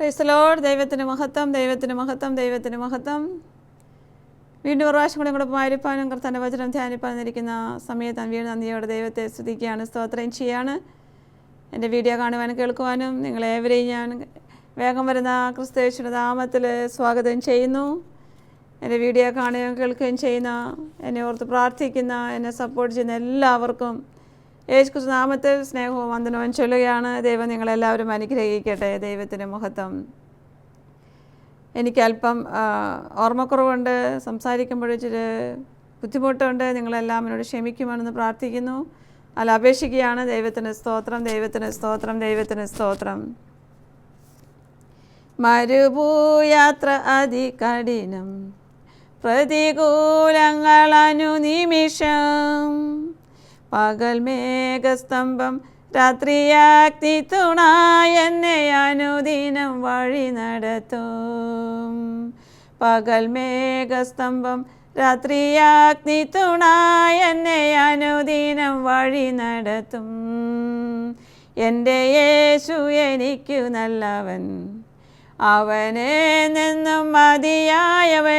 ക്രൈസ്തലോട് ദൈവത്തിന് മഹത്വം ദൈവത്തിന് മഹത്വം ദൈവത്തിന് മഹത്വം. വീണ്ടും ഒരു പ്രാവശ്യം കൂടെ കൂടെ മാരിപ്പാനും കർത്താന്റെ വചനം ധ്യാനിപ്പാനിരിക്കുന്ന സമയത്ത് വീണ്ടും നന്ദിയോടെ ദൈവത്തെ സ്തുതിക്കുകയാണ് സ്തോത്രം ചെയ്യാണ്. എന്റെ വീഡിയോ കാണുവാനും കേൾക്കുവാനും നിങ്ങളേവരെയും ഞാൻ വേഗം വരുന്ന ക്രിസ്തേശ്വര നാമത്തിൽ സ്വാഗതം ചെയ്യുന്നു. എന്റെ വീഡിയോ കാണുകയും കേൾക്കുകയും ചെയ്യുന്ന എന്നെ ഓർത്ത് പ്രാർത്ഥിക്കുന്ന എന്നെ സപ്പോർട്ട് ചെയ്യുന്ന എല്ലാവർക്കും യേശു ക്രിസ്തു നാമത്തിൽ സ്നേഹവും വന്ദനവും ചൊല്ലുകയാണ്. ദൈവം നിങ്ങളെല്ലാവരും അനുഗ്രഹിക്കട്ടെ. ദൈവത്തിന്റെ മുഖത്വം എനിക്കല്പം ഓർമ്മക്കുറവുണ്ട്. സംസാരിക്കുമ്പോൾ ഇച്ചിരി ബുദ്ധിമുട്ടുണ്ട്. നിങ്ങളെല്ലാം എന്നോട് ക്ഷമിക്കുമെന്ന് പ്രാർത്ഥിക്കുന്നു. അല്ല അപേക്ഷിക്കുകയാണ്. ദൈവത്തിന് സ്തോത്രം ദൈവത്തിന് സ്തോത്രം ദൈവത്തിന് സ്തോത്രം. മരുഭൂയാത്ര അതികഠിനം പ്രതികൂലങ്ങൾ അനുനിമിഷം പകൽ മേഘസ്തംഭം രാത്രിയാക്തി തുണ എന്നെ അനുദിനം വഴി നടത്തും. പകൽ മേഘസ്തംഭം രാത്രിയാഗ്നി തുണ എന്നെ അനുദിനം വഴി നടത്തും. എന്റെ യേശു എനിക്കു നല്ലവൻ അവനെ നിന്നും മതിയായവൻ.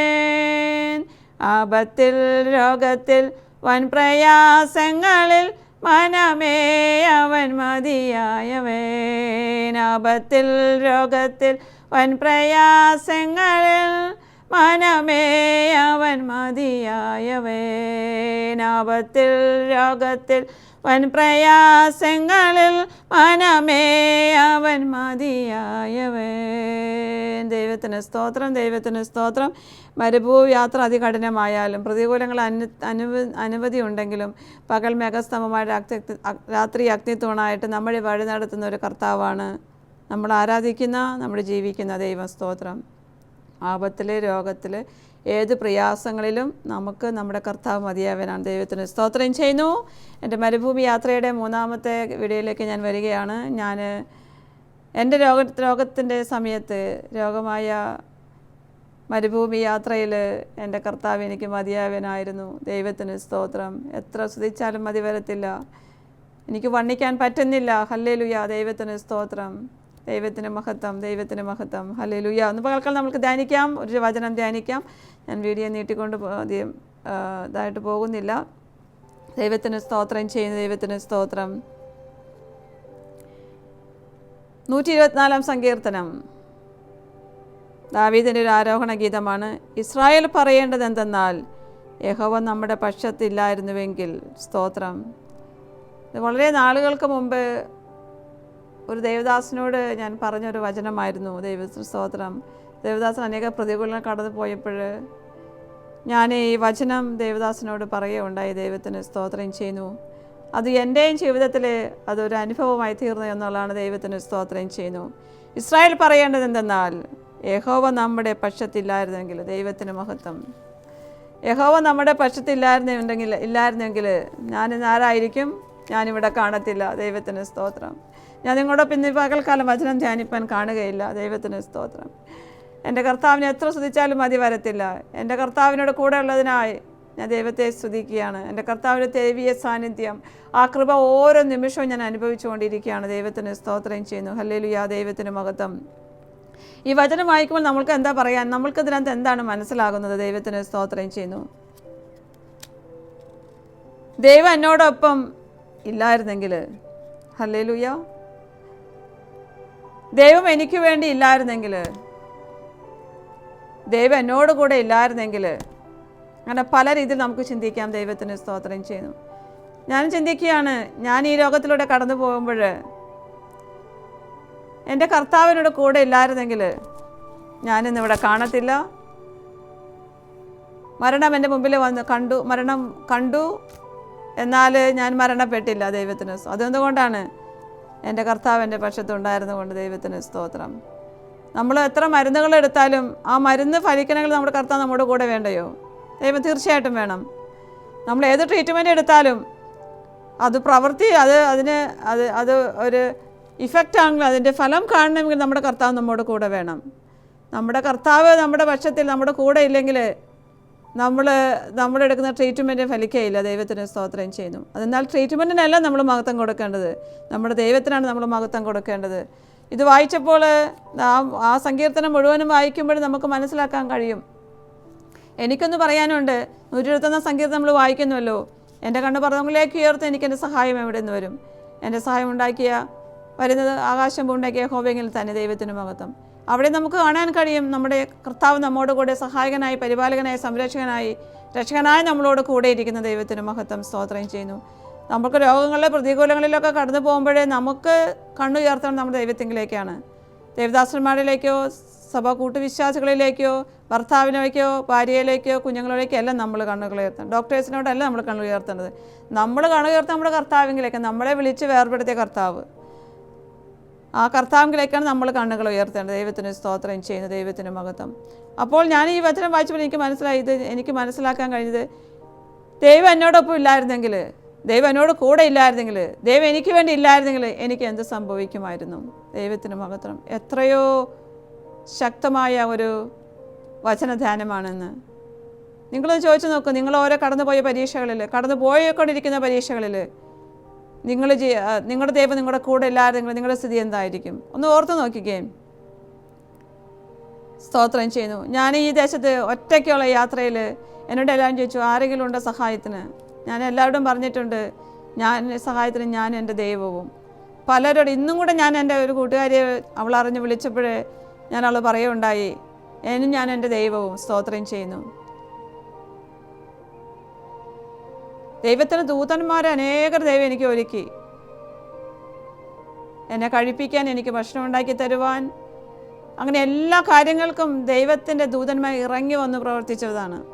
ആപത്തിൽ രോഗത്തിൽ വൻ പ്രയാസങ്ങളിൽ മനമേ അവൻ മതിയായവേനാപത്തിൽ രോഗത്തിൽ വൻ പ്രയാസങ്ങളിൽ മനമേ അവൻ മതിയായവൻ രോഗത്തിൽ വൻ പ്രയാസങ്ങളിൽ മനമേ അവൻ മതിയായവൻ ദൈവത്തിന് സ്തോത്രം ദൈവത്തിന് സ്തോത്രം. മരുഭൂ യാത്ര അതികഠിനമായാലും പ്രതികൂലങ്ങൾ അനു അനുവ അനുമതി ഉണ്ടെങ്കിലും പകൽ മേഘസ്തംഭമായ രാത്രി രാത്രി അഗ്നിത്തൂണായിട്ട് നമ്മളെ വഴി നടത്തുന്ന ഒരു കർത്താവാണ്. നമ്മൾ ആരാധിക്കുന്ന നമ്മൾ ജീവിക്കുന്ന ദൈവം സ്തോത്രം. ആപത്തിൽ രോഗത്തിൽ ഏത് പ്രയാസങ്ങളിലും നമുക്ക് നമ്മുടെ കർത്താവ് മതിയാവനാണ് ദൈവത്തിന് സ്തോത്രം ചെയ്യുന്നു. എന്റെ മരുഭൂമി യാത്രയുടെ മൂന്നാമത്തെ വീഡിയോയിലേക്ക് ഞാൻ വരികയാണ്. ഞാൻ എന്റെ രോഗ രോഗത്തിന്റെ സമയത്ത് രോഗമായ മരുഭൂമി യാത്രയിൽ എന്റെ കർത്താവ് എനിക്ക് മതിയാവനായിരുന്നു ദൈവത്തിന് സ്തോത്രം. എത്ര സ്തുതിച്ചാലും മതി വരത്തില്ല. എനിക്ക് വണ്ണിക്കാൻ പറ്റുന്നില്ല. ഹല്ലേലുയ. ദൈവത്തിന് സ്തോത്രം. ദൈവത്തിന് മഹത്വം ദൈവത്തിന് മഹത്വം. ഹലേ ലുയ ഒന്ന് പകൽക്കാലം നമുക്ക് ധ്യാനിക്കാം ഒരു വചനം ധ്യാനിക്കാം. ഞാൻ വീഡിയോ നീട്ടിക്കൊണ്ട് അധികം ഇതായിട്ട് പോകുന്നില്ല. ദൈവത്തിന് സ്തോത്രം ചെയ്യുന്ന ദൈവത്തിന് സ്തോത്രം. നൂറ്റി ഇരുപത്തിനാലാം സങ്കീർത്തനം. ദാവീദിന്റെ ഒരു ആരോഹണ ഗീതമാണ് ഇസ്രായേൽ പറയേണ്ടത് എന്തെന്നാൽ യഹോവ നമ്മുടെ പക്ഷത്തില്ലായിരുന്നുവെങ്കിൽ സ്തോത്രം. വളരെ നാളുകൾക്ക് മുമ്പ് ഒരു ദേവദാസിനോട് ഞാൻ പറഞ്ഞൊരു വചനമായിരുന്നു ദൈവ സ്തോത്രം. ദേവദാസൻ അനേക പ്രതികൂലങ്ങൾ കടന്നു പോയപ്പോൾ ഞാൻ ഈ വചനം ദേവദാസനോട് പറയുകയുണ്ടായി ദൈവത്തിന് സ്തോത്രം ചെയ്യുന്നു. അത് എന്റെയും ജീവിതത്തിൽ അതൊരു അനുഭവമായി തീർന്നു എന്നുള്ളതാണ് ദൈവത്തിന് സ്തോത്രം ചെയ്യുന്നു. ഇസ്രായേൽ പറയേണ്ടത് എന്തെന്നാൽ യഹോവ നമ്മുടെ പക്ഷത്തില്ലായിരുന്നെങ്കിൽ ദൈവത്തിന് മഹത്വം. യഹോവ നമ്മുടെ പക്ഷത്തില്ലായിരുന്നുണ്ടെങ്കിൽ ഇല്ലായിരുന്നെങ്കിൽ ഞാനിന്ന് ആരായിരിക്കും? ഞാനിവിടെ കാണത്തില്ല. ദൈവത്തിന് സ്തോത്രം. ഞാൻ നിങ്ങളോടൊപ്പം ഇന്ന് ഈ പകൽക്കാലം വചനം ധ്യാനിപ്പാൻ കാണുകയില്ല. ദൈവത്തിന് സ്തോത്രം. എന്റെ കർത്താവിനെ എത്ര സ്തുതിച്ചാലും മതി വരത്തില്ല. എന്റെ കർത്താവിനോട് കൂടെ ഉള്ളതിനായി ഞാൻ ദൈവത്തെ സ്തുതിക്കുകയാണ്. എന്റെ കർത്താവിന്റെ ദൈവീയ സാന്നിധ്യം ആ കൃപ ഓരോ നിമിഷവും ഞാൻ അനുഭവിച്ചുകൊണ്ടിരിക്കുകയാണ്. ദൈവത്തിന് സ്തോത്രം ചെയ്യുന്നു. ഹല്ലേലു ആ ദൈവത്തിന് മഹത്വം. ഈ വചനം വായിക്കുമ്പോൾ നമ്മൾക്ക് എന്താ പറയാൻ? നമ്മൾക്ക് ഇതിനകത്ത് എന്താണ് മനസ്സിലാകുന്നത്? ദൈവത്തിന് സ്തോത്രം ചെയ്യുന്നു. ദൈവം എന്നോടൊപ്പം ഇല്ലായിരുന്നെങ്കിൽ. ഹല്ലേലൂയ. ദൈവം എനിക്ക് വേണ്ടി ഇല്ലായിരുന്നെങ്കിൽ ദൈവം എന്നോട് കൂടെ ഇല്ലായിരുന്നെങ്കിൽ അങ്ങനെ പല രീതിയിൽ നമുക്ക് ചിന്തിക്കാം. ദൈവത്തിന് സ്തോത്രം ചെയ്യുന്നു. ഞാൻ ചിന്തിക്കുകയാണ് ഞാൻ ഈ ലോകത്തിലൂടെ കടന്നു പോകുമ്പോൾ എന്റെ കർത്താവിനോട് കൂടെ ഇല്ലായിരുന്നെങ്കിൽ ഞാനിന്നിവിടെ കാണത്തില്ല. മരണം എന്റെ മുമ്പിൽ വന്ന് കണ്ടു മരണം കണ്ടു എന്നാൽ ഞാൻ മരണപ്പെട്ടില്ല ദൈവത്തിന്. അതെന്തുകൊണ്ടാണ്? എന്റെ കർത്താവ് എന്റെ പക്ഷത്തുണ്ടായിരുന്നുകൊണ്ട് ദൈവത്തിന് സ്തോത്രം. നമ്മൾ എത്ര മരുന്നുകൾ എടുത്താലും ആ മരുന്ന് ഫലിക്കണമെങ്കിൽ നമ്മുടെ കർത്താവ് നമ്മുടെ കൂടെ വേണ്ടയോ? ദൈവം തീർച്ചയായിട്ടും വേണം. നമ്മൾ ഏത് ട്രീറ്റ്മെന്റ് എടുത്താലും അത് പ്രവൃത്തി അത് അതിന് അത് അത് ഒരു ഇഫക്റ്റ് ആണെങ്കിൽ അതിന്റെ ഫലം കാണണമെങ്കിൽ നമ്മുടെ കർത്താവ് നമ്മുടെ കൂടെ വേണം. നമ്മുടെ കർത്താവ് നമ്മുടെ പക്ഷത്തിൽ നമ്മുടെ കൂടെ ഇല്ലെങ്കിൽ നമ്മൾ നമ്മളെടുക്കുന്ന ട്രീറ്റ്മെന്റ് ഫലിക്കുകയില്ല ദൈവത്തിന് സ്തോത്രം ചെയ്യുന്നു. അതെന്നാൽ ട്രീറ്റ്മെന്റിനല്ല നമ്മൾ മഹത്വം കൊടുക്കേണ്ടത്. നമ്മുടെ ദൈവത്തിനാണ് നമ്മൾ മഹത്വം കൊടുക്കേണ്ടത്. ഇത് വായിച്ചപ്പോൾ ആ സങ്കീർത്തനം മുഴുവനും വായിക്കുമ്പോഴും നമുക്ക് മനസ്സിലാക്കാൻ കഴിയും. എനിക്കൊന്ന് പറയാനുണ്ട്. നൂറ്റി എഴുപത്തൊന്നാം സങ്കീർത്തനം നമ്മൾ വായിക്കുന്നുവല്ലോ. എന്റെ കണ്ണ് പറഞ്ഞിലേക്ക് ഉയർത്ത് എനിക്ക് എന്റെ സഹായം എവിടെ നിന്ന് വരും? എന്റെ സഹായം ഉണ്ടാക്കിയ വരുന്നത് ആകാശം ഉണ്ടാക്കിയ ഹോബെങ്കിൽ തന്നെ ദൈവത്തിന് മഹത്വം. അവിടെ നമുക്ക് കാണാൻ കഴിയും നമ്മുടെ കർത്താവ് നമ്മോട് കൂടെ സഹായകനായി പരിപാലകനായി സംരക്ഷകനായി രക്ഷകനായി നമ്മളോട് കൂടെ ഇരിക്കുന്ന ദൈവത്തിന് മഹത്വം സ്തോത്രം ചെയ്യുന്നു. നമുക്ക് രോഗങ്ങളിലെ പ്രതികൂലങ്ങളിലൊക്കെ കടന്നു പോകുമ്പോഴേ നമുക്ക് കണ്ണുയർത്തണം നമ്മുടെ ദൈവത്തിങ്കിലേക്കാണ്. ദേവദാസന്മാരിലേക്കോ സഭ കൂട്ടുവിശ്വാസികളിലേക്കോ ഭർത്താവിനേക്കോ ഭാര്യയിലേക്കോ കുഞ്ഞുങ്ങളിലേക്കോ എല്ലാം നമ്മൾ കണ്ണുകൾ ഉയർത്തണം. ഡോക്ടേഴ്സിനോടല്ല നമ്മൾ കണ്ണുയർത്തേണ്ടത്. നമ്മൾ കണ്ണുയർത്തുന്ന നമ്മുടെ കർത്താവിങ്കിലേക്ക് നമ്മളെ വിളിച്ച് വേർപെടുത്തിയ കർത്താവ്. ആ കർത്താവിലേക്കാണ് നമ്മൾ കണ്ണുകൾ ഉയർത്തേണ്ടത്. ദൈവത്തിന് സ്തോത്രം ചെയ്യുന്ന ദൈവത്തിന് മഹത്വം. അപ്പോൾ ഞാൻ ഈ വചനം വായിച്ചപ്പോൾ എനിക്ക് മനസ്സിലായി ഇത് എനിക്ക് മനസ്സിലാക്കാൻ കഴിഞ്ഞത് ദൈവം എന്നോടൊപ്പം ഇല്ലായിരുന്നെങ്കിൽ ദൈവം എന്നോട് കൂടെ ഇല്ലായിരുന്നെങ്കിൽ ദൈവം എനിക്ക് വേണ്ടി ഇല്ലായിരുന്നെങ്കിൽ എനിക്ക് എന്ത് സംഭവിക്കുമായിരുന്നു? ദൈവത്തിന് മഹത്വം. എത്രയോ ശക്തമായ ഒരു വചനധ്യാനമാണെന്ന്. നിങ്ങളൊന്ന് ചോദിച്ചു നോക്കൂ. നിങ്ങൾ ഓരോ കടന്നുപോയ പരീക്ഷകളിൽ കടന്നു പോയിക്കൊണ്ടിരിക്കുന്ന പരീക്ഷകളിൽ നിങ്ങൾ നിങ്ങളുടെ ദൈവം നിങ്ങളുടെ കൂടെ ഇല്ലായിരുന്നെങ്കിൽ നിങ്ങളുടെ സ്ഥിതി എന്തായിരിക്കും? ഒന്ന് ഓർത്ത് നോക്കിക്കേ. സ്തോത്രം ചെയ്യുന്നു. ഞാൻ ഈ ദേശത്ത് ഒറ്റയ്ക്കുള്ള യാത്രയിൽ എന്നോട് എല്ലാവരും ചോദിച്ചു ആരെങ്കിലും ഉണ്ടോ സഹായത്തിന്? ഞാൻ എല്ലാവരോടും പറഞ്ഞിട്ടുണ്ട് ഞാൻ സഹായത്തിന് ഞാൻ എന്റെ ദൈവവും. പലരോട് ഇന്നും കൂടെ ഞാൻ എന്റെ ഒരു കൂട്ടുകാരിയെ അവൾ അറിഞ്ഞ് വിളിച്ചപ്പോഴേ ഞാൻ അവൾ പറയുകയുണ്ടായി എന്നും ഞാൻ എന്റെ ദൈവവും. സ്തോത്രം ചെയ്യുന്നു. ദൈവത്തിന് ദൂതന്മാരെ അനേകർ ദൈവം എനിക്ക് ഒരുക്കി. എന്നെ കഴിപ്പിക്കാൻ എനിക്ക് ഭക്ഷണം ഉണ്ടാക്കി തരുവാൻ. അങ്ങനെ എല്ലാ കാര്യങ്ങൾക്കും ദൈവത്തിന്റെ ദൂതന്മാർ ഇറങ്ങി വന്ന് പ്രവർത്തിച്ചതാണ്.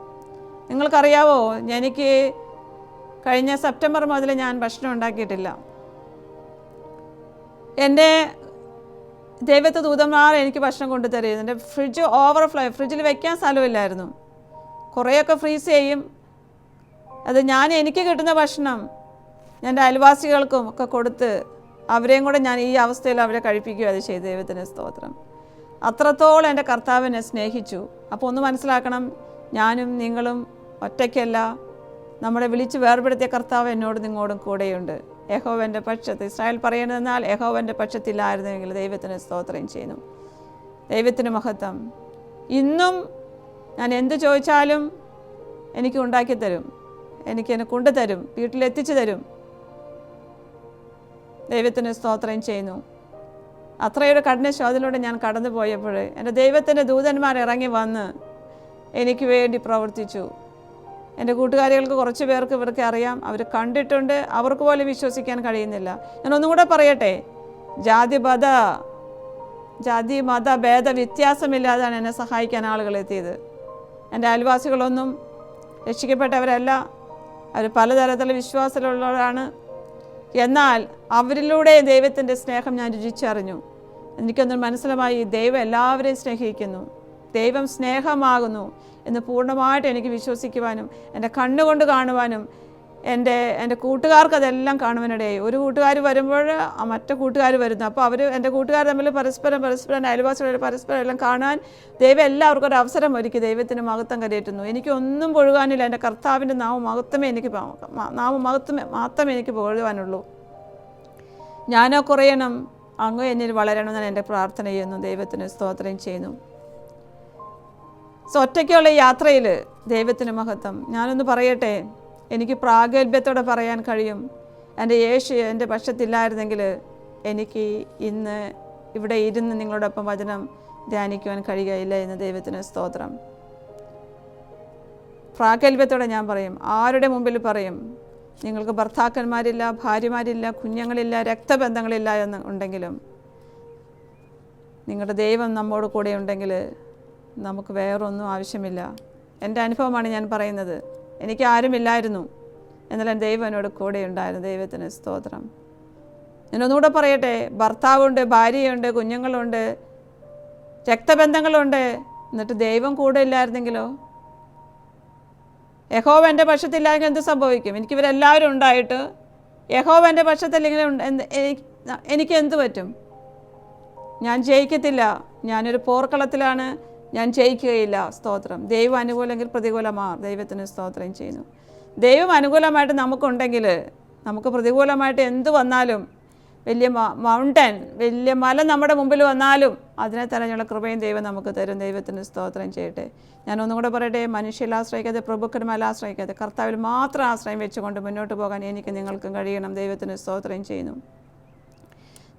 നിങ്ങൾക്കറിയാവോ എനിക്ക് കഴിഞ്ഞ സെപ്റ്റംബർ മുതൽ ഞാൻ ഭക്ഷണം ഉണ്ടാക്കിയിട്ടില്ല. എന്റെ ദൈവത്തെ ദൂതന്മാർ എനിക്ക് ഭക്ഷണം കൊണ്ടുതരും എന്റെ ഫ്രിഡ്ജ് ഓവർഫ്ലോ ഫ്രിഡ്ജിൽ വെക്കാൻ സ്ഥലമില്ലായിരുന്നു. കുറേയൊക്കെ ഫ്രീസ് ചെയ്യും. അത് ഞാൻ എനിക്ക് കിട്ടുന്ന ഭക്ഷണം എന്റെ അയൽവാസികൾക്കും ഒക്കെ കൊടുത്ത് അവരെയും കൂടെ ഞാൻ ഈ അവസ്ഥയിൽ അവരെ കഴിപ്പിക്കുക അത് ചെയ്ത്. ദൈവത്തിന് സ്തോത്രം. അത്രത്തോളം എന്റെ കർത്താവിനെ സ്നേഹിച്ചു. അപ്പോൾ ഒന്ന് മനസ്സിലാക്കണം ഞാനും നിങ്ങളും ഒറ്റയ്ക്കല്ല. നമ്മളെ വിളിച്ച് വേർപെടുത്തിയ കർത്താവ് എന്നോട് നിങ്ങളോടും കൂടെയുണ്ട്. യഹോവന്റെ പക്ഷത്ത് ഇസ്രായേൽ പറയണമെന്നാൽ യഹോവന്റെ പക്ഷത്തില്ലായിരുന്നെങ്കിൽ ദൈവത്തിന് സ്തോത്രം ചെയ്യുന്നു. ദൈവത്തിന് മഹത്വം. ഇന്നും ഞാൻ എന്ത് ചോദിച്ചാലും എനിക്ക് ഉണ്ടാക്കി തരും എനിക്ക് എന്നെ കൊണ്ടുതരും വീട്ടിലെത്തിച്ചു തരും. ദൈവത്തിന് സ്തോത്രം ചെയ്യുന്നു. അത്രയൊരു കഠിന ശോധനയിലൂടെ ഞാൻ കടന്നു പോയപ്പോൾ എന്റെ ദൈവത്തിന്റെ ദൂതന്മാർ ഇറങ്ങി വന്ന് എനിക്ക് വേണ്ടി പ്രവർത്തിച്ചു. എന്റെ കൂട്ടുകാരികൾക്ക് കുറച്ച് പേർക്ക് ഇവർക്ക് അറിയാം. അവർ കണ്ടിട്ടുണ്ട്. അവർക്ക് പോലും വിശ്വസിക്കാൻ കഴിയുന്നില്ല. ഞാൻ ഒന്നും കൂടെ പറയട്ടെ? ജാതി മത ജാതി മത ഭേദ വ്യത്യാസമില്ലാതാണ് എന്നെ സഹായിക്കാൻ ആളുകൾ എത്തിയത്. എന്റെ അയൽവാസികളൊന്നും രക്ഷിക്കപ്പെട്ടവരല്ല. അവർ പലതരത്തിലുള്ള വിശ്വാസത്തിലുള്ളവരാണ്. എന്നാൽ അവരിലൂടെ ദൈവത്തിന്റെ സ്നേഹം ഞാൻ രുചിച്ചറിഞ്ഞു. എനിക്കൊന്നും മനസ്സിലമായി ദൈവം എല്ലാവരെയും സ്നേഹിക്കുന്നു. ദൈവം സ്നേഹമാകുന്നു എന്ന് പൂർണമായിട്ട് എനിക്ക് വിശ്വസിക്കുവാനും എന്റെ കണ്ണുകൊണ്ട് കാണുവാനും എന്റെ എന്റെ കൂട്ടുകാർക്ക് അതെല്ലാം കാണുവാനിടയായി. ഒരു കൂട്ടുകാർ വരുമ്പോൾ മറ്റു കൂട്ടുകാർ വരുന്നു. അപ്പോൾ അവർ എന്റെ കൂട്ടുകാർ തമ്മിൽ പരസ്പരം പരസ്പരം എന്റെ അയൽവാസികൾ പരസ്പരം എല്ലാം കാണാൻ ദൈവം എല്ലാവർക്കും ഒരു അവസരം ഒരുക്കി ദൈവത്തിന് മഹത്വം കരയേറ്റുന്നു. എനിക്കൊന്നും പൊഴുകാനില്ല. എന്റെ കർത്താവിന്റെ നാമം മഹത്വമേ എനിക്ക് നാമം മഹത്വമേ മാത്രമേ എനിക്ക് പൊഴുവാനുള്ളൂ ഞാനോ കുറയണം അങ്ങ് എന്നിൽ വളരണമെന്നാണ് എന്റെ പ്രാർത്ഥന ചെയ്യുന്നു. ദൈവത്തിന് സ്തോത്രം ചെയ്യുന്നു. സോ ഒറ്റയ്ക്കുള്ള യാത്രയിൽ ദൈവത്തിന് മഹത്വം. ഞാനൊന്ന് പറയട്ടെ? എനിക്ക് പ്രാഗൽഭ്യത്തോടെ പറയാൻ കഴിയും. എന്റെ യേശു എന്റെ പക്ഷത്തില്ലായിരുന്നെങ്കിൽ എനിക്ക് ഇന്ന് ഇവിടെ ഇരുന്ന് നിങ്ങളോടൊപ്പം വചനം ധ്യാനിക്കുവാൻ കഴിയുകയില്ല എന്ന് ദൈവത്തിന് സ്തോത്രം. പ്രാഗൽഭ്യത്തോടെ ഞാൻ പറയും. ആരുടെ മുമ്പിൽ പറയും? നിങ്ങൾക്ക് ഭർത്താക്കന്മാരില്ല ഭാര്യമാരില്ല കുഞ്ഞുങ്ങളില്ല രക്തബന്ധങ്ങളില്ല എന്ന് ഉണ്ടെങ്കിലും നിങ്ങളുടെ ദൈവം നമ്മോട് കൂടെ ഉണ്ടെങ്കിൽ നമുക്ക് വേറൊന്നും ആവശ്യമില്ല. എന്റെ അനുഭവമാണ് ഞാൻ പറയുന്നത്. എനിക്ക് ആരുമില്ലായിരുന്നു എന്നാലും ദൈവം എന്നോട് കൂടെ ഉണ്ടായിരുന്നു ദൈവത്തിന് സ്തോത്രം. ഞാനൊന്നുകൂടെ പറയട്ടെ. ഭർത്താവുണ്ട് ഭാര്യയുണ്ട് കുഞ്ഞുങ്ങളുണ്ട് രക്തബന്ധങ്ങളുണ്ട്. എന്നിട്ട് ദൈവം കൂടെ ഇല്ലായിരുന്നെങ്കിലോ? യഹോവ എന്റെ പക്ഷത്തില്ലായെങ്കിൽ എന്ത് സംഭവിക്കും? എനിക്കിവരെല്ലാവരും ഉണ്ടായിട്ട് യഹോവ എന്റെ പക്ഷത്തില്ലെങ്കിൽ എനിക്ക് എന്ത് പറ്റും? ഞാൻ ജയിക്കത്തില്ല. ഞാനൊരു പോർക്കളത്തിലാണ്. ഞാൻ ജയിക്കുകയില്ല സ്തോത്രം. ദൈവം അനുകൂലമെങ്കിൽ പ്രതികൂലമാ ദൈവത്തിന് സ്തോത്രം ചെയ്യുന്നു. ദൈവം അനുകൂലമായിട്ട് നമുക്കുണ്ടെങ്കിൽ നമുക്ക് പ്രതികൂലമായിട്ട് എന്ത് വന്നാലും വലിയ മൗണ്ടൻ വലിയ മല നമ്മുടെ മുമ്പിൽ വന്നാലും അതിനെ തരഞ്ഞുള്ള കൃപയും ദൈവം നമുക്ക് തരും. ദൈവത്തിന് സ്തോത്രം ചെയ്യട്ടെ. ഞാൻ ഒന്നും കൂടെ പറയട്ടെ മനുഷ്യരിൽ ആശ്രയിക്കാതെ പ്രഭുക്കന്മാരെ ആശ്രയിക്കാതെ കർത്താവിൽ മാത്രം ആശ്രയം വെച്ചുകൊണ്ട് മുന്നോട്ട് പോകാൻ എനിക്ക് നിങ്ങൾക്കും കഴിയണം. ദൈവത്തിന് സ്തോത്രം ചെയ്യുന്നു.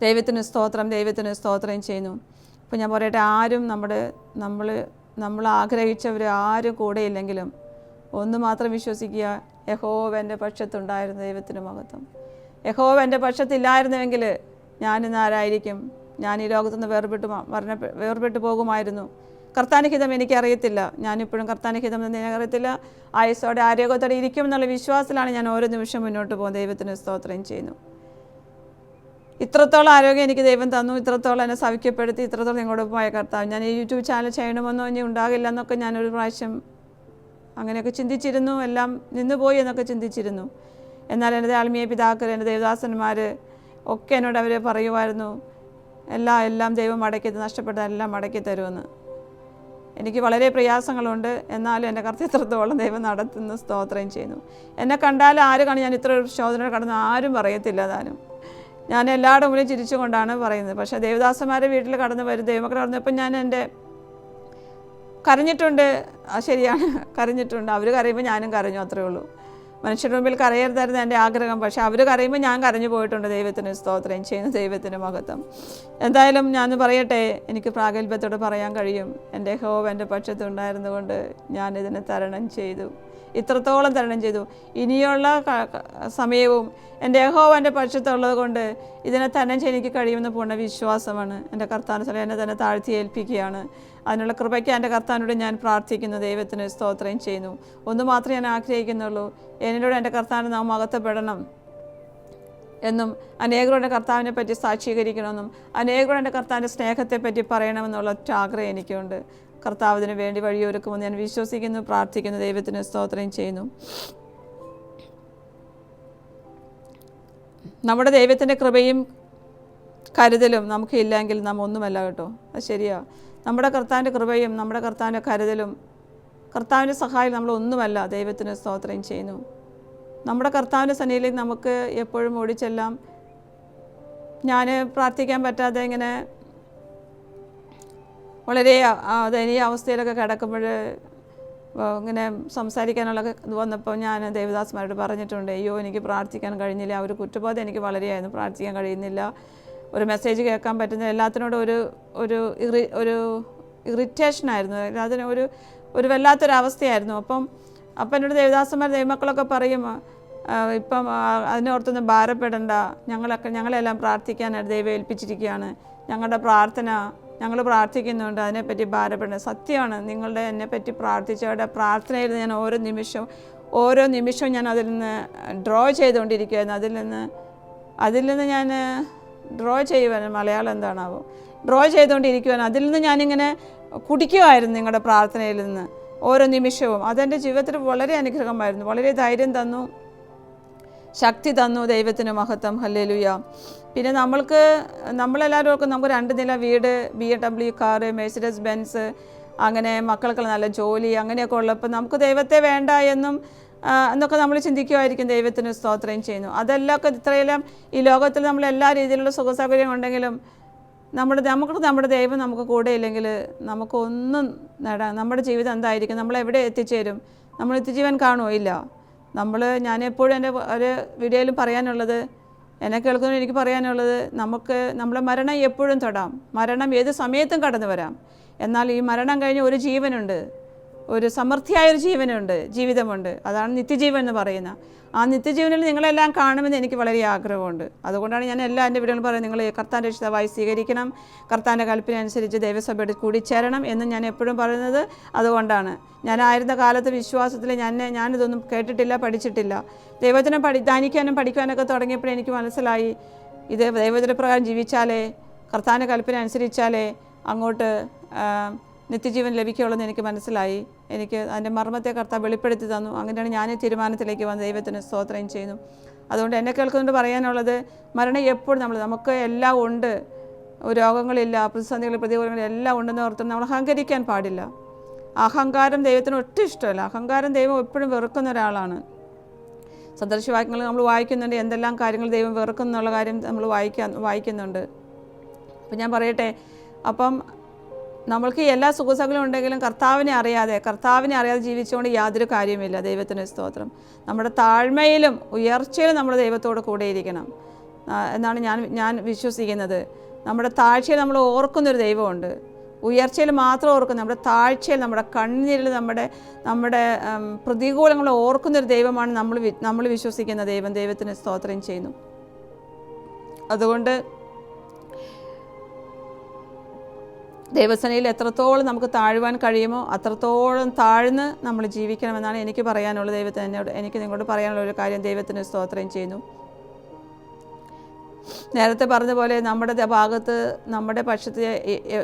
ദൈവത്തിന് സ്തോത്രം ദൈവത്തിന് സ്തോത്രം ചെയ്യുന്നു. അപ്പോൾ ഞാൻ പറയട്ടെ ആരും നമ്മുടെ നമ്മൾ നമ്മൾ ആഗ്രഹിച്ചവർ ആരും കൂടെ ഇല്ലെങ്കിലും ഒന്ന് മാത്രം വിശ്വസിക്കുക യഹോവ എന്റെ പക്ഷത്തുണ്ടായിരുന്ന ദൈവത്തിന് മഹത്വം യഹോവ എന്റെ പക്ഷത്തില്ലായിരുന്നുവെങ്കിൽ ഞാനിന്ന് ആരായിരിക്കും? ഞാൻ ഈ ലോകത്തുനിന്ന് വേർപെട്ട് മരണ വേർപെട്ട് പോകുമായിരുന്നു. കർത്താനുഹിതം എനിക്കറിയത്തില്ല. ഞാനിപ്പോഴും കർത്താനുഹിതം എന്ന് എനിക്കറിയത്തില്ല. ആയുസോടെ ആരോഗ്യത്തോടെ ഇരിക്കും എന്നുള്ള വിശ്വാസത്തിലാണ് ഞാൻ ഓരോ നിമിഷം മുന്നോട്ട് പോകുന്നത്. ദൈവത്തിന് സ്തോത്രം ചെയ്യുന്നു. ഇത്രത്തോളം ആരോഗ്യം എനിക്ക് ദൈവം തന്നു ഇത്രത്തോളം എന്നെ സവിക്കപ്പെടുത്തി ഇത്രത്തോളം നിങ്ങളോട് പോയ കർത്താവ്. ഞാൻ ഈ യൂട്യൂബ് ചാനൽ ചെയ്യണമെന്നോ ഇനി ഉണ്ടാകില്ല എന്നൊക്കെ ഞാനൊരു പ്രാവശ്യം അങ്ങനെയൊക്കെ ചിന്തിച്ചിരുന്നു. എല്ലാം നിന്നുപോയി എന്നൊക്കെ ചിന്തിച്ചിരുന്നു. എന്നാൽ എന്റെ ആത്മീയ പിതാക്കൾ എന്റെ ദേവദാസന്മാർ ഒക്കെ എന്നോട് അവർ പറയുമായിരുന്നു എല്ലാം എല്ലാം ദൈവം മടക്കി നഷ്ടപ്പെട്ട എല്ലാം മടക്കി തരുമെന്ന്. എനിക്ക് വളരെ പ്രയാസങ്ങളുണ്ട്. എന്നാലും എന്റെ കർത്തൃത്വത്തോളം ദൈവം നടത്തുന്ന സ്തോത്രം ചെയ്യുന്നു. എന്നെ കണ്ടാൽ ആര് കാണും? ഞാൻ ഇത്ര ഒരു ശോധന കടന്ന് ആരും പറയത്തില്ല താനും. ഞാൻ എല്ലാവരുടെ മുന്നിൽ ചിരിച്ചുകൊണ്ടാണ് പറയുന്നത്. പക്ഷേ ദേവദാസന്മാരെ വീട്ടിൽ കടന്ന് വരും ദൈവമക്കൾ കടന്നപ്പോൾ ഞാൻ എന്റെ കരഞ്ഞിട്ടുണ്ട്. ആ ശരിയാണ് കരഞ്ഞിട്ടുണ്ട്. അവർ കരയുമ്പോൾ ഞാനും കരഞ്ഞു അത്രേ ഉള്ളൂ. മനുഷ്യരുടെ മുമ്പിൽ കരയരുതായിരുന്നു എന്റെ ആഗ്രഹം. പക്ഷേ അവർ കരയുമ്പോൾ ഞാൻ കരഞ്ഞു പോയിട്ടുണ്ട് ദൈവത്തിന് സ്തോത്രം ചെയ്യുന്ന ദൈവത്തിന് മഹത്വം. എന്തായാലും ഞാൻ പറയട്ടെ എനിക്ക് പ്രാഗൽഭ്യത്തോട് പറയാൻ കഴിയും. എന്റെ ഹോവ് എന്റെ പക്ഷത്തുണ്ടായിരുന്നുകൊണ്ട് ഞാൻ ഇതിനെ തരണം ചെയ്തു. ഇത്രത്തോളം തരണം ചെയ്തു. ഇനിയുള്ള സമയവും എന്റെ യഹോവന്റെ പക്ഷത്തുള്ളത് കൊണ്ട് ഇതിനെ തന്നെ എനിക്ക് കഴിയുമെന്ന് പൂർണ വിശ്വാസമാണ് എന്റെ കർത്താനുസരണം എന്നെ തന്നെ താഴ്ത്തി ഏൽപ്പിക്കുകയാണ്. അതിനുള്ള കൃപയ്ക്ക് എന്റെ കർത്താനോട് ഞാൻ പ്രാർത്ഥിക്കുന്നു. ദൈവത്തിന് സ്തോത്രം ചെയ്യുന്നു. ഒന്ന് മാത്രമേ ഞാൻ ആഗ്രഹിക്കുന്നുള്ളൂ. എന്നോട് എന്റെ കർത്താവിനെ നാം അകത്തപ്പെടണം എന്നും അനേകരുടെ കർത്താവിനെ പറ്റി സാക്ഷീകരിക്കണമെന്നും അനേകരുടെ കർത്താവിന്റെ സ്നേഹത്തെ പറ്റി പറയണമെന്നുള്ള ഒറ്റ ആഗ്രഹം എനിക്കുണ്ട്. കർത്താവ് ഇതിന് വേണ്ടി വഴിയൊരുക്കുമെന്ന് ഞാൻ വിശ്വസിക്കുന്നു. പ്രാർത്ഥിക്കുന്നു. ദൈവത്തിന് സ്തോത്രം ചെയ്യുന്നു. നമ്മുടെ ദൈവത്തിന്റെ കൃപയും കരുതലും നമുക്ക് ഇല്ലെങ്കിൽ നാം ഒന്നുമല്ല കേട്ടോ. അത് ശരിയാ. നമ്മുടെ കർത്താവിന്റെ കൃപയും നമ്മുടെ കർത്താവിന്റെ കരുതലും കർത്താവിന്റെ സഹായം നമ്മൾ ഒന്നുമല്ല. ദൈവത്തിന് സ്തോത്രം ചെയ്യുന്നു. നമ്മുടെ കർത്താവിന്റെ സന്നിധിയിലേക്ക് നമുക്ക് എപ്പോഴും ഓടിച്ചെല്ലാം. ഞാൻ പ്രാർത്ഥിക്കാൻ പറ്റാതെ ഇങ്ങനെ വളരെ ദയനീയ അവസ്ഥയിലൊക്കെ കിടക്കുമ്പോൾ ഇങ്ങനെ സംസാരിക്കാനുള്ള ഇത് വന്നപ്പോൾ ഞാൻ ദേവദാസ്മാരോട് പറഞ്ഞിട്ടുണ്ട് അയ്യോ എനിക്ക് പ്രാർത്ഥിക്കാൻ കഴിഞ്ഞില്ല ഒരു കുറ്റബോധം എനിക്ക് വളരെയായിരുന്നു പ്രാർത്ഥിക്കാൻ കഴിയുന്നില്ല. ഒരു മെസ്സേജ് കേൾക്കാൻ പറ്റുന്ന എല്ലാത്തിനോടും ഒരു ഒരു ഇറി ഒരു ഇറിറ്റേഷനായിരുന്നു അതിന് ഒരു ഒരു വല്ലാത്തൊരവസ്ഥയായിരുന്നു. അപ്പം അപ്പം എന്നോട് ദേവദാസന്മാർ ദൈവമക്കളൊക്കെ പറയും ഇപ്പം അതിനോർത്തൊന്നും ഭാരപ്പെടണ്ട. ഞങ്ങളൊക്കെ ഞങ്ങളെല്ലാം പ്രാർത്ഥിക്കാനായിട്ട് ദൈവം ഏൽപ്പിച്ചിരിക്കുകയാണ്. ഞങ്ങളുടെ പ്രാർത്ഥന ഞങ്ങൾ പ്രാർത്ഥിക്കുന്നുണ്ട്. അതിനെപ്പറ്റി ഭാരപ്പെടുന്നത് സത്യമാണ് നിങ്ങളുടെ എന്നെപ്പറ്റി പ്രാർത്ഥിച്ചവരുടെ പ്രാർത്ഥനയിൽ ഞാൻ ഓരോ നിമിഷവും ഓരോ നിമിഷവും ഞാൻ അതിൽ നിന്ന് ഡ്രോ ചെയ്തുകൊണ്ടിരിക്കുകയായിരുന്നു. അതിൽ നിന്ന് അതിൽ നിന്ന് ഞാൻ ഡ്രോ ചെയ്യുവാനും മലയാളം എന്താണാവോ? ഡ്രോ ചെയ്തുകൊണ്ടിരിക്കുവാനും അതിൽ നിന്ന് ഞാനിങ്ങനെ കുടിക്കുമായിരുന്നു നിങ്ങളുടെ പ്രാർത്ഥനയിൽ നിന്ന് ഓരോ നിമിഷവും. അതെന്റെ ജീവിതത്തിൽ വളരെ അനുഗ്രഹമായിരുന്നു. വളരെ ധൈര്യം തന്നു. ശക്തി തന്നു. ദൈവത്തിന് മഹത്വം. ഹല്ലേലൂയ. പിന്നെ നമ്മൾക്ക് നമ്മളെല്ലാവരും ഒക്കെ നമുക്ക് രണ്ട് നില വീട് B A W car Mercedes Benz അങ്ങനെ മക്കൾക്ക് നല്ല ജോലി അങ്ങനെയൊക്കെ ഉള്ളപ്പോൾ നമുക്ക് ദൈവത്തെ വേണ്ട എന്നും എന്നൊക്കെ നമ്മൾ ചിന്തിക്കുമായിരിക്കും ദൈവത്തിന് സ്തോത്രം ചെയ്യുന്നു. അതെല്ലാം ഇത്രയെല്ലാം ഈ ലോകത്തിൽ നമ്മൾ എല്ലാ രീതിയിലുള്ള സുഖസൗകര്യം ഉണ്ടെങ്കിലും നമ്മുടെ നമുക്ക് നമ്മുടെ ദൈവം നമുക്ക് കൂടെ ഇല്ലെങ്കിൽ നമുക്കൊന്നും നേടാം നമ്മുടെ ജീവിതം എന്തായിരിക്കും? നമ്മൾ എവിടെ എത്തിച്ചേരും? നമ്മൾ എത്തിച്ചീവൻ കാണുമോ? ഇല്ല. നമ്മൾ ഞാനെപ്പോഴും എന്റെ ഒരു വീഡിയോയിലും പറയാനുള്ളത് എന്നെ കേൾക്കുന്ന എനിക്ക് പറയാനുള്ളത് നമുക്ക് നമ്മുടെ മരണം എപ്പോഴും തൊടാം. മരണം ഏത് സമയത്തും കടന്നു വരാം എന്നാൽ ഈ മരണം കഴിഞ്ഞ് ഒരു ജീവനുണ്ട്. ഒരു സമൃദ്ധിയായ ഒരു ജീവനുണ്ട് ജീവിതമുണ്ട്. അതാണ് നിത്യജീവൻ എന്ന് പറയുന്ന. ആ നിത്യജീവനിൽ നിങ്ങളെല്ലാം കാണുമെന്ന് എനിക്ക് വളരെ ആഗ്രഹമുണ്ട്. അതുകൊണ്ടാണ് ഞാൻ എല്ലാ എന്റെ വീടുകളും പറയുന്നത് നിങ്ങൾ കർത്താന്റെ രക്ഷിതാവായി സ്വീകരിക്കണം. കർത്താന്റെ കൽപ്പന അനുസരിച്ച് ദൈവസഭയോട് കൂടിച്ചേരണം എന്ന് ഞാൻ എപ്പോഴും പറയുന്നത് അതുകൊണ്ടാണ്. ഞാനായിരുന്ന കാലത്ത് വിശ്വാസത്തിൽ ഞാൻ ഞാനിതൊന്നും കേട്ടിട്ടില്ല പഠിച്ചിട്ടില്ല. ദൈവത്തിനെ പഠി ധ്യാനിക്കാനും പഠിക്കാനൊക്കെ തുടങ്ങിയപ്പോൾ എനിക്ക് മനസ്സിലായി. ഇത് ദൈവത്തിന്റെ പ്രകാരം ജീവിച്ചാലേ കർത്താന്റെ കൽപ്പന അനുസരിച്ചാലേ അങ്ങോട്ട് നിത്യജീവൻ ലഭിക്കുകയുള്ളൂ എനിക്ക് മനസ്സിലായി. എനിക്ക് അതിന്റെ മർമ്മത്തെ കർത്താവ് വെളിപ്പെടുത്തി തന്നു. അങ്ങനെയാണ് ഞാൻ ഈ തീരുമാനത്തിലേക്ക് വന്ന് ദൈവത്തിന് സ്തോത്രം ചെയ്യുന്നു. അതുകൊണ്ട് എന്നെ കേൾക്കുന്നുണ്ട് പറയാനുള്ളത് മരണം എപ്പോഴും നമ്മൾ നമുക്ക് എല്ലാം ഉണ്ട്. രോഗങ്ങളില്ല പ്രതിസന്ധികൾ പ്രതികൂലങ്ങൾ എല്ലാം ഉണ്ടെന്ന് ഓർത്തും നമ്മൾ അഹങ്കരിക്കാൻ പാടില്ല. അഹങ്കാരം ദൈവത്തിന് ഒട്ടും ഇഷ്ടമല്ല. അഹങ്കാരം ദൈവം എപ്പോഴും വെറുക്കുന്ന ഒരാളാണ്. സന്ദർശവാക്യങ്ങൾ നമ്മൾ വായിക്കുന്നുണ്ട്. എന്തെല്ലാം കാര്യങ്ങൾ ദൈവം വെറുക്കുന്നുള്ള കാര്യം നമ്മൾ വായിക്കാൻ വായിക്കുന്നുണ്ട്. അപ്പം ഞാൻ പറയട്ടെ അപ്പം നമ്മൾക്ക് എല്ലാ സുഖസങ്ങളും ഉണ്ടെങ്കിലും കർത്താവിനെ അറിയാതെ കർത്താവിനെ അറിയാതെ ജീവിച്ചുകൊണ്ട് യാതൊരു കാര്യമില്ല ദൈവത്തിന് സ്തോത്രം. നമ്മുടെ താഴ്മയിലും ഉയർച്ചയിലും നമ്മൾ ദൈവത്തോട് കൂടെയിരിക്കണം. എന്നാണ് ഞാൻ ഞാൻ വിശ്വസിക്കുന്നത്. നമ്മുടെ താഴ്ചയിൽ നമ്മൾ ഓർക്കുന്നൊരു ദൈവമുണ്ട്. ഉയർച്ചയിൽ മാത്രം ഓർക്കുന്നു നമ്മുടെ താഴ്ചയിൽ നമ്മുടെ കണ്ണീരിൽ നമ്മുടെ നമ്മുടെ പ്രതികൂലങ്ങൾ ഓർക്കുന്നൊരു ദൈവമാണ് നമ്മൾ നമ്മൾ വിശ്വസിക്കുന്ന ദൈവം. ദൈവത്തിന് സ്തോത്രം ചെയ്യുന്നു. അതുകൊണ്ട് ദൈവസനയിൽ എത്രത്തോളം നമുക്ക് താഴുവാൻ കഴിയുമോ അത്രത്തോളം താഴ്ന്ന് നമ്മൾ ജീവിക്കണമെന്നാണ് എനിക്ക് പറയാനുള്ള ദൈവത്തിന് എന്നോട് എനിക്ക് നിങ്ങളോട് പറയാനുള്ള ഒരു കാര്യം ദൈവത്തിന് സ്തോത്രം ചെയ്യുന്നു. നേരത്തെ പറഞ്ഞ പോലെ നമ്മുടെ ഭാഗത്ത് നമ്മുടെ പക്ഷത്ത്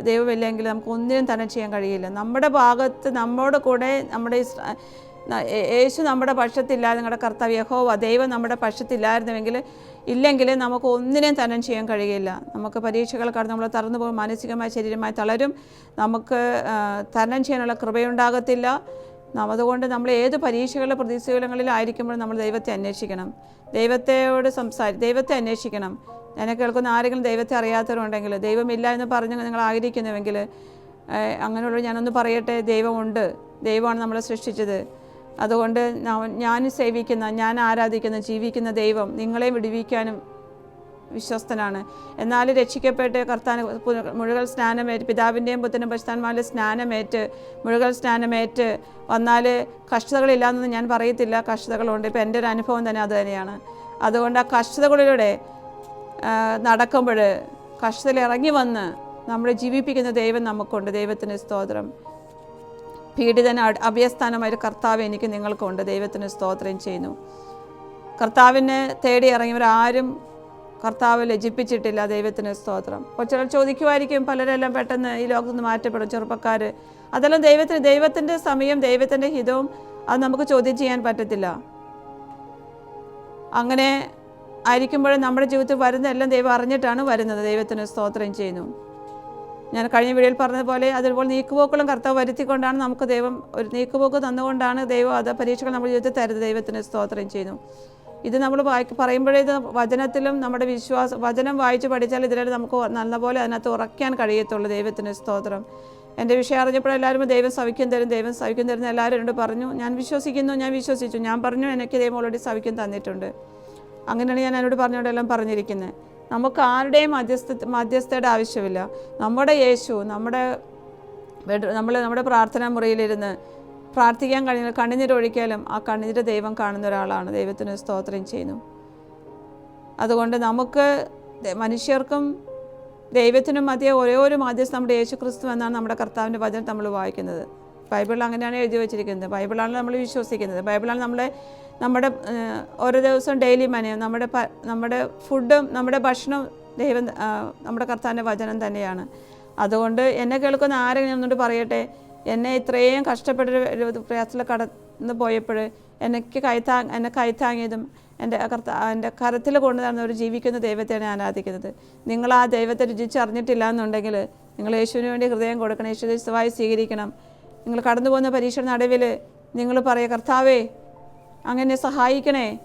ദൈവമില്ലെങ്കിൽ നമുക്ക് ഒന്നിനും തന്നെ ചെയ്യാൻ കഴിയില്ല. നമ്മുടെ ഭാഗത്ത് നമ്മുടെ കൂടെ നമ്മുടെ യേശു നമ്മുടെ പക്ഷത്തില്ലാതെ നിങ്ങളുടെ കർത്താവ് യഹോവ ദൈവം നമ്മുടെ പക്ഷത്തില്ലായിരുന്നുവെങ്കിൽ ഇല്ലെങ്കിൽ നമുക്ക് ഒന്നിനെയും തരണം ചെയ്യാൻ കഴിയില്ല. നമുക്ക് പരീക്ഷകൾ കടന്ന് നമ്മൾ തറന്നു പോകും മാനസികമായി ശരീരമായി തളരും. നമുക്ക് തരണം ചെയ്യാനുള്ള കൃപയുണ്ടാകത്തില്ല. അതുകൊണ്ട് നമ്മൾ ഏത് പരീക്ഷകളുടെ പ്രതികൂലങ്ങളിലായിരിക്കുമ്പോഴും നമ്മൾ ദൈവത്തെ അന്വേഷിക്കണം. ദൈവത്തെയോട് സംസാരി ദൈവത്തെ അന്വേഷിക്കണം. എന്നെ കേൾക്കുന്ന ആരെങ്കിലും ദൈവത്തെ അറിയാത്തവരുണ്ടെങ്കിൽ ദൈവമില്ല എന്ന് പറഞ്ഞ് നിങ്ങൾ ആഗ്രഹിക്കുന്നുവെങ്കിൽ അങ്ങനെയുള്ളവർ അങ്ങനെയുള്ള ഞാനൊന്ന് പറയട്ടെ ദൈവമുണ്ട്. ദൈവമാണ് നമ്മളെ സൃഷ്ടിച്ചത്. അതുകൊണ്ട് ഞാൻ- സേവിക്കുന്ന ഞാൻ ആരാധിക്കുന്ന ജീവിക്കുന്ന ദൈവം നിങ്ങളെ വിടുവിക്കാനും വിശ്വസ്തനാണ്. എന്നാൽ രക്ഷിക്കപ്പെട്ട് കർത്താൻ മുഴുകൽ സ്നാനമേറ്റ് പിതാവിന്റെയും പുത്തനും പശുത്താന്മാരുടെ സ്നാനമേറ്റ് മുഴുകൽ സ്നാനമേറ്റ് വന്നാൽ കഷ്ടതകളില്ലാന്നൊന്നും ഞാൻ പറയത്തില്ല. കഷ്ടതകളുണ്ട്. ഇപ്പം എന്റെ ഒരു അനുഭവം തന്നെ അത് തന്നെയാണ്. അതുകൊണ്ട് ആ കഷ്ടതകളിലൂടെ നടക്കുമ്പോൾ കഷ്ടതയിൽ ഇറങ്ങി വന്ന് നമ്മളെ ജീവിപ്പിക്കുന്ന ദൈവം നമുക്കുണ്ട്. ദൈവത്തിന് സ്തോത്രം. പീഡിതന അഭയസ്ഥാനമായ ഒരു കർത്താവ് എനിക്ക് നിങ്ങൾക്കുണ്ട്. ദൈവത്തിന് സ്തോത്രം ചെയ്യുന്നു. കർത്താവിനെ തേടി ഇറങ്ങിയവരാരും കർത്താവ് ലജിപ്പിച്ചിട്ടില്ല ദൈവത്തിന് സ്തോത്രം. അപ്പോൾ ചിലർ ചോദിക്കുമായിരിക്കും പലരെല്ലാം പെട്ടെന്ന് ഈ ലോകത്ത് നിന്ന് മാറ്റപ്പെടും ചെറുപ്പക്കാർ അതെല്ലാം ദൈവത്തിന് ദൈവത്തിന്റെ സമയം ദൈവത്തിന്റെ ഹിതവും അത് നമുക്ക് ചോദ്യം ചെയ്യാൻ പറ്റത്തില്ല. അങ്ങനെ ആയിരിക്കുമ്പോൾ നമ്മുടെ ജീവിതത്തിൽ വരുന്ന എല്ലാം ദൈവം അറിഞ്ഞിട്ടാണ് വരുന്നത്. ദൈവത്തിന് സ്തോത്രം ചെയ്യുന്നു. ഞാൻ കഴിഞ്ഞ വീഡിയോയിൽ പറഞ്ഞതുപോലെ അതുപോലെ നീക്കുപോക്കുകളും കർത്താവ് വരുത്തിക്കൊണ്ടാണ് നമുക്ക് ദൈവം ഒരു നീക്കുപോക്ക് തന്നുകൊണ്ടാണ് ദൈവം അത് പരീക്ഷകൾ നമ്മുടെ ജീവിതത്തിൽ തരുന്നത്. ദൈവത്തിന് സ്തോത്രം ചെയ്യുന്നു. ഇത് നമ്മൾ വായിക്ക് പറയുമ്പോഴേ ഇത് വചനത്തിലും നമ്മുടെ വിശ്വാസം വചനം വായിച്ച് പഠിച്ചാൽ ഇതിലെല്ലാം നമുക്ക് നല്ലപോലെ അതിനകത്ത് ഉറയ്ക്കാൻ കഴിയത്തുള്ളൂ. ദൈവത്തിന് സ്തോത്രം. എന്റെ വിഷയം അറിഞ്ഞപ്പോൾ എല്ലാവരും ദൈവം സവിക്കും തരും ദൈവം സവിക്കും തരുന്ന എല്ലാവരും എന്നോട് പറഞ്ഞു. ഞാൻ വിശ്വസിക്കുന്നു ഞാൻ വിശ്വസിച്ചു. ഞാൻ പറഞ്ഞു എനിക്ക് ദൈവം ഓൾറെഡി സവിക്കും തന്നിട്ടുണ്ട്. അങ്ങനെയാണ് ഞാൻ എന്നോട് പറഞ്ഞുകൊണ്ടെല്ലാം പറഞ്ഞിരിക്കുന്നത്. നമുക്ക് ആരുടെയും മധ്യസ്ഥ മധ്യസ്ഥയുടെ ആവശ്യമില്ല. നമ്മുടെ യേശു നമ്മുടെ നമ്മൾ നമ്മുടെ പ്രാർത്ഥനാ മുറിയിലിരുന്ന് പ്രാർത്ഥിക്കാൻ കഴിയുന്ന കണ്ണുനീരൊഴിക്കാലും ആ കണ്ണുനീര് ദൈവം കാണുന്ന ഒരാളാണ്. ദൈവത്തിന് സ്തോത്രം ചെയ്യുന്നു. അതുകൊണ്ട് നമുക്ക് മനുഷ്യർക്കും ദൈവത്തിനും മധ്യ ഒരേ ഒരു മാധ്യസ്ഥ നമ്മുടെ യേശു ക്രിസ്തു എന്നാണ് നമ്മുടെ കർത്താവിന്റെ വചനം നമ്മൾ വായിക്കുന്നത്. ബൈബിളിൽ അങ്ങനെയാണ് എഴുതി വെച്ചിരിക്കുന്നത്. ബൈബിളാണ് നമ്മൾ വിശ്വസിക്കുന്നത്. ബൈബിളാണ് നമ്മളെ നമ്മുടെ ഓരോ ദിവസവും ഡെയിലി മനയും നമ്മുടെ നമ്മുടെ ഫുഡും നമ്മുടെ ഭക്ഷണവും ദൈവം നമ്മുടെ കർത്താവിന്റെ വചനം തന്നെയാണ്. അതുകൊണ്ട് എന്നെ കേൾക്കുന്ന ആരെങ്കിലും ഒന്നുകൊണ്ട് പറയട്ടെ? എന്നെ ഇത്രയും കഷ്ടപ്പെട്ടൊരു ഒരു പ്രയാസത്തിൽ കടന്നു പോയപ്പോൾ എനിക്ക് കൈത്താ എന്നെ കൈത്താങ്ങിയതും എന്റെ കർത്ത എന്റെ കരത്തിൽ കൊണ്ടുവന്ന ഒരു ജീവിക്കുന്ന ദൈവത്തെയാണ് ഞാൻ ആരാധിക്കുന്നത്. നിങ്ങൾ ആ ദൈവത്തെ രുചിച്ചറിഞ്ഞിട്ടില്ല എന്നുണ്ടെങ്കിൽ നിങ്ങൾ യേശുവിന് വേണ്ടി ഹൃദയം കൊടുക്കണം. യേശു സ്വീകരിക്കണം. നിങ്ങൾ കടന്നു പോകുന്ന പരീക്ഷ നടുവിൽ നിങ്ങൾ പറയുക കർത്താവേ അങ്ങനെ സഹായിക്കണേ.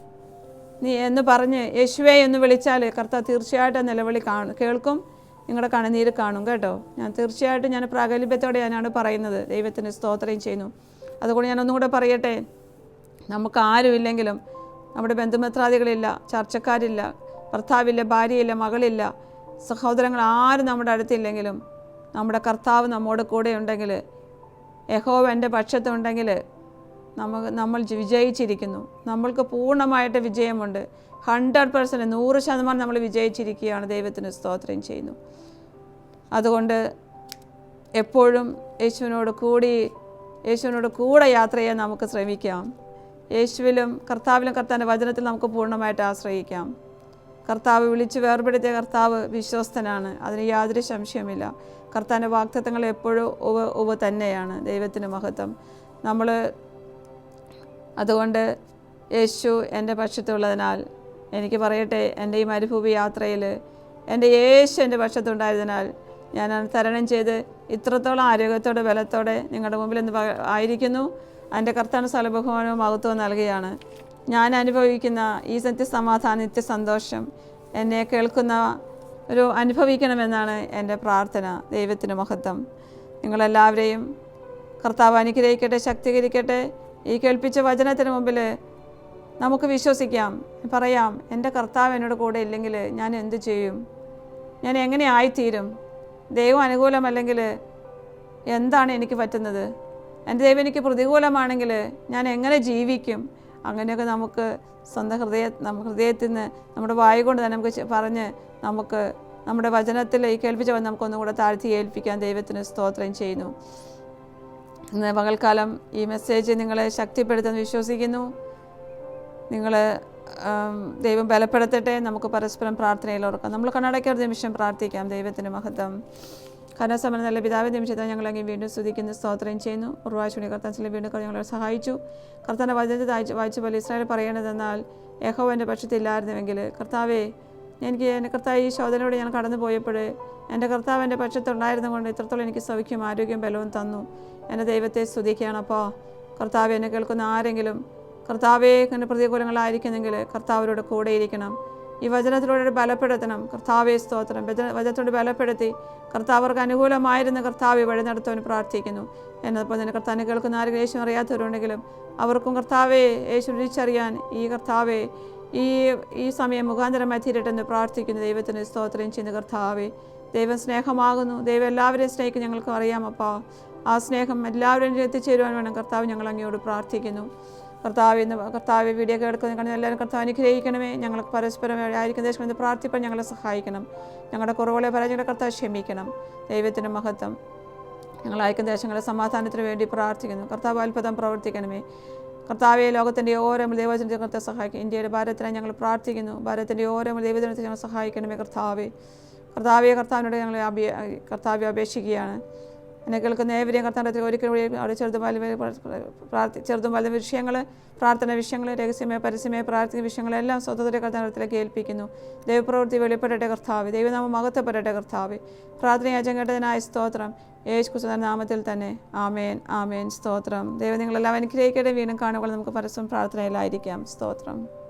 നീ എന്ന് പറഞ്ഞ് യേശുവേ എന്ന് വിളിച്ചാൽ കർത്താവ് തീർച്ചയായിട്ടും നിലവിളി കാണും. കേൾക്കും നിങ്ങളുടെ കണ്ണുനീര് കാണും കേട്ടോ. ഞാൻ തീർച്ചയായിട്ടും ഞാൻ പ്രാഗൽഭ്യത്തോടെ ഞാനാണ് പറയുന്നത്. ദൈവത്തിന് സ്തോത്രം ചെയ്യുന്നു. അതുകൊണ്ട് ഞാൻ ഒന്നുകൂടെ പറയട്ടെ. നമുക്ക് ആരുമില്ലെങ്കിലും നമ്മുടെ ബന്ധുമിത്രാദികളില്ല ചർച്ചക്കാരില്ല ഭർത്താവില്ല ഭാര്യയില്ല മകളില്ല സഹോദരങ്ങൾ ആരും നമ്മുടെ അടുത്തില്ലെങ്കിലും നമ്മുടെ കർത്താവ് നമ്മോട് കൂടെ ഉണ്ടെങ്കിൽ യഹോവ എന്റെ പക്ഷത്തുണ്ടെങ്കിൽ നമുക്ക് നമ്മൾ വിജയിച്ചിരിക്കുന്നു. നമ്മൾക്ക് പൂർണമായിട്ട് വിജയമുണ്ട്. ഹൺഡ്രഡ് പെർസെന്റ് നൂറ് ശതമാനം നമ്മൾ വിജയിച്ചിരിക്കുകയാണ്. ദൈവത്തിന് സ്തോത്രം ചെയ്യുന്നു. അതുകൊണ്ട് എപ്പോഴും യേശുവിനോട് കൂടി യേശുവിനോട് കൂടെ യാത്ര ചെയ്യാൻ നമുക്ക് ശ്രമിക്കാം. യേശുവിലും കർത്താവിലും കർത്താവിന്റെ വചനത്തിൽ നമുക്ക് പൂർണമായിട്ട് ആശ്രയിക്കാം. കർത്താവ് വിളിച്ച് വേർപെടുത്തിയ കർത്താവ് വിശ്വസ്തനാണ്. അതിന് യാതൊരു സംശയമില്ല കർത്താവിന്റെ വാക്തത്വങ്ങൾ എപ്പോഴും ഉവ ഉവ തന്നെയാണ് ദൈവത്തിന് മഹത്വം. നമ്മൾ അതുകൊണ്ട് യേശു എന്റെ പക്ഷത്തുള്ളതിനാൽ എനിക്ക് പറയട്ടെ എന്റെ ഈ മരുഭൂമി യാത്രയിൽ എന്റെ യേശു എന്റെ പക്ഷത്തുണ്ടായതിനാൽ ഞാൻ തരണം ചെയ്ത് ഇത്രത്തോളം ആരോഗ്യത്തോടെ ബലത്തോടെ നിങ്ങളുടെ മുമ്പിൽ ഇന്ന് ആയിരിക്കുന്നു. എന്റെ കർത്താവിന് സ്ഥലബഹുമാനവും മഹത്വവും നൽകുകയാണ്. ഞാൻ അനുഭവിക്കുന്ന ഈ നിത്യസമാധാനം നിത്യസന്തോഷം എന്നെ കേൾക്കുന്ന ഒരു അനുഭവിക്കണമെന്നാണ് എന്റെ പ്രാർത്ഥന ദൈവത്തിന് മഹത്വം. നിങ്ങളെല്ലാവരെയും കർത്താവ് അനുഗ്രഹിക്കട്ടെ ശക്തീകരിക്കട്ടെ. ഈ കേൾപ്പിച്ച വചനത്തിന് മുമ്പിൽ നമുക്ക് വിശ്വസിക്കാം പറയാം എന്റെ കർത്താവ് എന്നോട് കൂടെ ഇല്ലെങ്കിൽ ഞാൻ എന്ത് ചെയ്യും? ഞാൻ എങ്ങനെ ആയിത്തീരും? ദൈവം അനുകൂലമല്ലെങ്കിൽ എന്താണ് എനിക്ക് പറ്റുന്നത്? എന്റെ ദൈവം എനിക്ക് പ്രതികൂലമാണെങ്കിൽ ഞാൻ എങ്ങനെ ജീവിക്കും? അങ്ങനെയൊക്കെ നമുക്ക് സ്വന്തം ഹൃദയ നമ്മുടെ ഹൃദയത്തിൽ നിന്ന് നമ്മുടെ വായ കൊണ്ട് തന്നെ നമുക്ക് പറഞ്ഞ് നമുക്ക് നമ്മുടെ വചനത്തിൽ ഈ കേൾപ്പിച്ച വന്ന് നമുക്കൊന്നും കൂടെ താഴ്ത്തി ഏൽപ്പിക്കാൻ ദൈവത്തിന് സ്തോത്രം ചെയ്യുന്നു. ഇന്ന് പകൽക്കാലം ഈ മെസ്സേജ് നിങ്ങളെ ശക്തിപ്പെടുത്തുമെന്ന് വിശ്വസിക്കുന്നു. നിങ്ങൾ ദൈവം ബലപ്പെടുത്തട്ടെ. നമുക്ക് പരസ്പരം പ്രാർത്ഥനയിൽ ഓർക്കാം നമ്മൾ കണ്ണടയ്ക്കൊരു നിമിഷം പ്രാർത്ഥിക്കാം. ദൈവത്തിന് മഹത്വം. കനസമന നല്ല പിതാവ് നിമിഷത്തെ അങ്ങ് വീണ്ടും സ്തുതിക്കുന്നു സ്തോത്രം ചെയ്യുന്നു. ഉറവാശുണി കർത്താൻ വീണ്ടും ഞങ്ങളെ സഹായിച്ചു. കർത്താന്റെ വചനത്തെ വായിച്ചു വായിച്ച പോലെ ഇസ്രായേൽ പറയണതെന്നാൽ യഹോ എന്റെ പക്ഷത്തില്ലായിരുന്നുവെങ്കിൽ കർത്താവേ എനിക്ക് എന്റെ കർത്താവ് ഈ ശോധനയോടെ ഞാൻ കടന്നു പോയപ്പോൾ എന്റെ കർത്താവ് എന്റെ പക്ഷത്തുണ്ടായിരുന്നു കൊണ്ട് ഇത്രത്തോളം എനിക്ക് സൗഖ്യം ആരോഗ്യം ബലവും തന്നു. എന്റെ ദൈവത്തെ സ്തുതിക്കുകയാണ് അപ്പോൾ കർത്താവ് എന്നെ കേൾക്കുന്ന ആരെങ്കിലും കർത്താവെ ഇങ്ങനെ പ്രതികൂലങ്ങളായിരിക്കുന്നെങ്കിൽ കർത്താവിനോട് കൂടെ ഇരിക്കണം ഈ വചനത്തിലൂടെ ബലപ്പെടുത്തണം. കർത്താവെ സ്തോത്രം. വചന വചനത്തോട് ബലപ്പെടുത്തി കർത്താവർക്ക് അനുകൂലമായിരുന്ന കർത്താവ് വഴി നടത്തുവാൻ പ്രാർത്ഥിക്കുന്നു. എന്നതുപോലെ തന്നെ കർത്താവിനെ കേൾക്കുന്ന ആരെങ്കിലും യേശു അറിയാത്തവരുണ്ടെങ്കിലും അവർക്കും കർത്താവെ യേശു രുചിച്ചറിയാൻ ഈ കർത്താവെ ഈ ഈ സമയം മുഖാന്തരമായി തീരട്ടെന്ന് പ്രാർത്ഥിക്കുന്നു. ദൈവത്തിന് സ്തോത്രം ചെയ്യുന്ന കർത്താവെ. ദൈവം സ്നേഹമാകുന്നു. ദൈവം എല്ലാവരെയും സ്നേഹിക്കും. ഞങ്ങൾക്ക് അറിയാം അപ്പോൾ ആ സ്നേഹം എല്ലാവരും എത്തിച്ചേരുവാൻ വേണം. കർത്താവ് ഞങ്ങൾ അങ്ങയോട് പ്രാർത്ഥിക്കുന്നു. കർത്താവ് ഇന്ന് കർത്താവ് വീഡിയോ കേൾക്കുന്ന കാണുന്ന എല്ലാവരും കർത്താവ് അനുഗ്രഹിക്കണമേ. ഞങ്ങൾ പരസ്പരം ആയിരിക്കും ദേശം എന്ന് പ്രാർത്ഥിപ്പാൻ ഞങ്ങളെ സഹായിക്കണം. ഞങ്ങളുടെ കുറവുകളെ പരാജയങ്ങളെ കർത്താവ് ക്ഷമിക്കണം. ദൈവത്തിന്റെ മഹത്വം. ഞങ്ങൾ അയക്കുന്ന ദേശങ്ങളെ സമാധാനത്തിന് വേണ്ടി പ്രാർത്ഥിക്കുന്നു. കർത്താവ് അത്ഭുതം പ്രവർത്തിക്കണമേ. കർത്താവെ ലോകത്തിന്റെ ഓരോ ദൈവജനത്തെ കർത്താവ് സഹായിക്കും. ഇന്ത്യയുടെ ഭാരതത്തിനായി ഞങ്ങൾ പ്രാർത്ഥിക്കുന്നു. ഭാരതത്തിന്റെ ഓരോ ദൈവജനത്തെ ഞങ്ങൾ സഹായിക്കണമേ കർത്താവെ. കർത്താവെ കർത്താവിനോട് ഞങ്ങൾ അഭി കർത്താവെ അപേക്ഷിക്കുകയാണ്. എന്നെ കേൾക്കുന്ന ഏവരെയും കർത്താവിന്റെ ഒരിക്കലും കൂടി അവിടെ ചെറുതും വലുതും പ്രാർത്ഥി ചെറുതും വലുതും വിഷയങ്ങൾ പ്രാർത്ഥന വിഷയങ്ങൾ രഹസ്യമേ പരസ്യമേ പ്രാർത്ഥന വിഷയങ്ങളെല്ലാം സ്വതന്ത്ര കർത്താനത്തിലേക്ക് ഏൽപ്പിക്കുന്നു. ദൈവപ്രവൃത്തി വെളിപ്പെടട്ടെ കർത്താവ്. ദൈവനാമം മഹത്വപ്പെടട്ടെ കർത്താവ്. പ്രാർത്ഥന യാചം കേട്ടതിനായ സ്തോത്രം. യേശു കുസുന്ന നാമത്തിൽ തന്നെ ആമേൻ ആമേൻ സ്തോത്രം. ദൈവം നിങ്ങളെല്ലാം അനുഗ്രഹിക്കട്ടെ. വീണ്ടും കാണുമ്പോൾ നമുക്ക് പരസ്പരം പ്രാർത്ഥനയിലായിരിക്കാം. സ്തോത്രം.